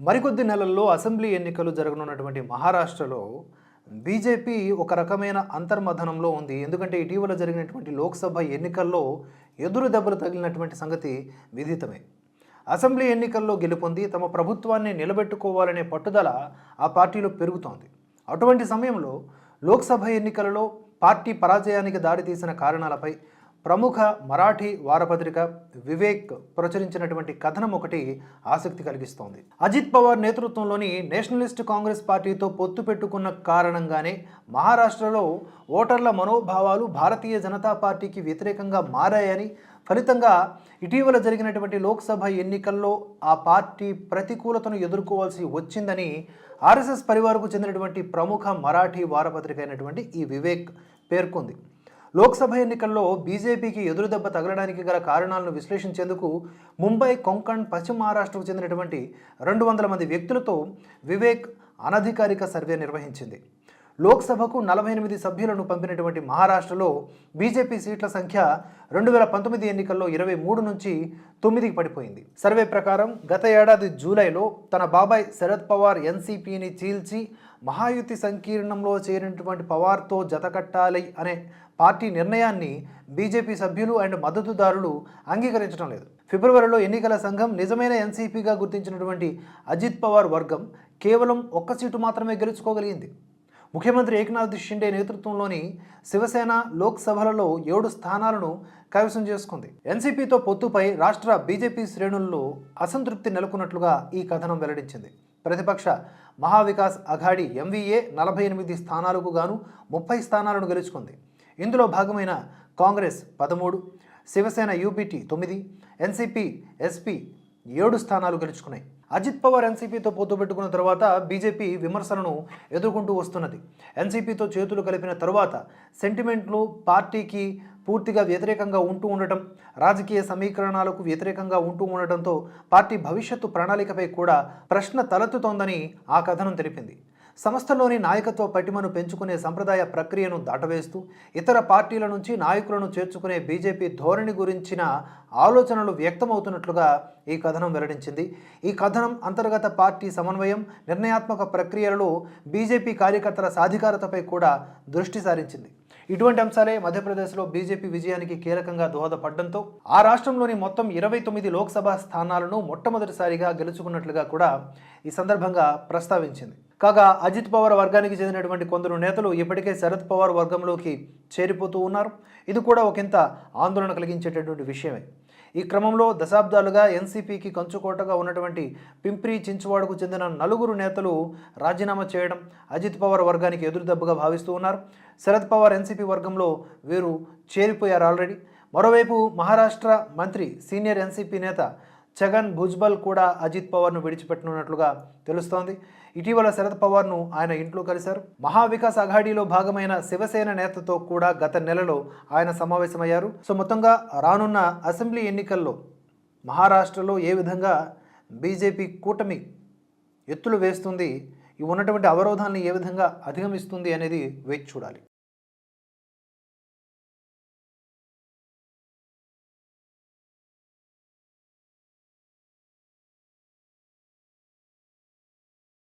మరికొద్ది నెలల్లో అసెంబ్లీ ఎన్నికలు జరగనున్నటువంటి మహారాష్ట్రలో బీజేపీ ఒక రకమైన అంతర్మథనంలో ఉంది. ఎందుకంటే ఇటీవల జరిగినటువంటి లోక్సభ ఎన్నికల్లో ఎదురు దెబ్బలు తగిలినటువంటి సంగతి విదితమే. అసెంబ్లీ ఎన్నికల్లో గెలుపొంది తమ ప్రభుత్వాన్ని నిలబెట్టుకోవాలనే పట్టుదల ఆ పార్టీలో పెరుగుతోంది. అటువంటి సమయంలో లోక్సభ ఎన్నికలలో పార్టీ పరాజయానికి దారితీసిన కారణాలపై ప్రముఖ మరాఠీ వారపత్రిక వివేక్ ప్రచురించినటువంటి కథనం ఒకటి ఆసక్తి కలిగిస్తోంది. అజిత్ పవార్ నేతృత్వంలోని నేషనలిస్ట్ కాంగ్రెస్ పార్టీతో పొత్తు పెట్టుకున్న కారణంగానే మహారాష్ట్రలో ఓటర్ల మనోభావాలు భారతీయ జనతా పార్టీకి వ్యతిరేకంగా మారాయని ఫలితంగా ఇటీవల జరిగినటువంటి లోక్సభ ఎన్నికల్లో ఆ పార్టీ ప్రతికూలతను ఎదుర్కోవాల్సి వచ్చిందని ఆర్ఎస్ఎస్ పరివారకు చెందినటువంటి ప్రముఖ మరాఠీ వారపత్రిక అయినటువంటి ఈ వివేక్ పేర్కొంది. లోక్సభ ఎన్నికల్లో బీజేపీకి ఎదురుదెబ్బ తగలడానికి గల కారణాలను విశ్లేషించేందుకు ముంబై కొంకణ్ పశ్చిమ మహారాష్ట్రకు చెందినటువంటి రెండు వందల మంది వ్యక్తులతో వివేక్ అనధికారిక సర్వే నిర్వహించింది. లోక్సభకు నలభై ఎనిమిది సభ్యులను పంపినటువంటి మహారాష్ట్రలో బీజేపీ సీట్ల సంఖ్య రెండు వేల పంతొమ్మిది ఎన్నికల్లో ఇరవై మూడు నుంచి తొమ్మిదికి పడిపోయింది. సర్వే ప్రకారం గత ఏడాది జూలైలో తన బాబాయ్ శరద్ పవార్ ఎన్సీపీని చీల్చి మహాయుతి సంకీర్ణంలో చేరినటువంటి పవార్తో జతకట్టాలి అనే పార్టీ నిర్ణయాన్ని బీజేపీ సభ్యులు అండ్ మద్దతుదారులు అంగీకరించడం లేదు. ఫిబ్రవరిలో ఎన్నికల సంఘం నిజమైన ఎన్సీపీగా గుర్తించినటువంటి అజిత్ పవార్ వర్గం కేవలం ఒక్క సీటు మాత్రమే గెలుచుకోగలిగింది. ముఖ్యమంత్రి ఏకనాథ్ షిండే నేతృత్వంలోని శివసేన లోక్సభలలో ఏడు స్థానాలను కైవసం చేసుకుంది. ఎన్సీపీతో పొత్తుపై రాష్ట్ర బీజేపీ శ్రేణుల్లో అసంతృప్తి నెలకొన్నట్లుగా ఈ కథనం వెల్లడించింది. ప్రతిపక్ష మహావికాస్ అఘాడి ఎంవీఏ నలభై ఎనిమిది స్థానాలకు గాను ముప్పై స్థానాలను గెలుచుకుంది. ఇందులో భాగమైన కాంగ్రెస్ పదమూడు శివసేన యూపీటీ తొమ్మిది ఎన్సీపీ ఎస్పీ ఏడు స్థానాలు గెలుచుకున్నాయి. అజిత్ పవార్ ఎన్సీపీతో పొత్తు పెట్టుకున్న తర్వాత బీజేపీ విమర్శలను ఎదుర్కొంటూ వస్తున్నది. ఎన్సీపీతో చేతులు కలిపిన తరువాత సెంటిమెంట్లు పార్టీకి పూర్తిగా వ్యతిరేకంగా ఉంటూ ఉండటం రాజకీయ సమీకరణాలకు వ్యతిరేకంగా ఉంటూ ఉండటంతో పార్టీ భవిష్యత్తు ప్రణాళికపై కూడా ప్రశ్న తలెత్తుతోందని ఆ కథనం తెలిపింది. సంస్థలోని నాయకత్వ పటిమను పెంచుకునే సంప్రదాయ ప్రక్రియను దాటవేస్తూ ఇతర పార్టీల నుంచి నాయకులను చేర్చుకునే బీజేపీ ధోరణి గురించిన ఆలోచనలు వ్యక్తమవుతున్నట్లుగా ఈ కథనం వెల్లడించింది. ఈ కథనం అంతర్గత పార్టీ సమన్వయం నిర్ణయాత్మక ప్రక్రియలలో బీజేపీ కార్యకర్తల సాధికారతపై కూడా దృష్టి సారించింది. ఇటువంటి అంశాలే మధ్యప్రదేశ్లో బీజేపీ విజయానికి కీలకంగా దోహదపడడంతో ఆ రాష్ట్రంలోని మొత్తం ఇరవై తొమ్మిది లోక్సభ స్థానాలను మొట్టమొదటిసారిగా గెలుచుకున్నట్లుగా కూడా ఈ సందర్భంగా ప్రస్తావించింది. కాగా అజిత్ పవార్ వర్గానికి చెందినటువంటి కొందరు నేతలు ఇప్పటికే శరద్ పవార్ వర్గంలోకి చేరిపోతూ ఉన్నారు. ఇది కూడా ఒకంత ఆందోళన కలిగించేటటువంటి విషయమే. ఈ క్రమంలో దశాబ్దాలుగా ఎన్సీపీకి కంచుకోటగా ఉన్నటువంటి పింప్రి చించువాడకు చెందిన నలుగురు నేతలు రాజీనామా చేయడం అజిత్ పవార్ వర్గానికి ఎదురుదెబ్బగా భావిస్తూ ఉన్నారు. శరద్ పవార్ ఎన్సీపీ వర్గంలో వీరు చేరిపోయారు ఆల్రెడీ. మరోవైపు మహారాష్ట్ర మంత్రి సీనియర్ ఎన్సీపీ నేత జగన్ భుజ్బల్ కూడా అజిత్ పవార్ను విడిచిపెట్టనున్నట్లుగా తెలుస్తోంది. ఇటీవల శరద్ పవార్ను ఆయన ఇంట్లో కలిశారు. మహావికాస్ అఘాడీలో భాగమైన శివసేన నేతతో కూడా గత నెలలో ఆయన సమావేశమయ్యారు. సో మొత్తంగా రానున్న అసెంబ్లీ ఎన్నికల్లో మహారాష్ట్రలో ఏ విధంగా బీజేపీ కూటమి ఎత్తులు వేస్తుంది ఈ ఉన్నటువంటి అవరోధాన్ని ఏ విధంగా అధిగమిస్తుంది అనేది వేచి చూడాలి.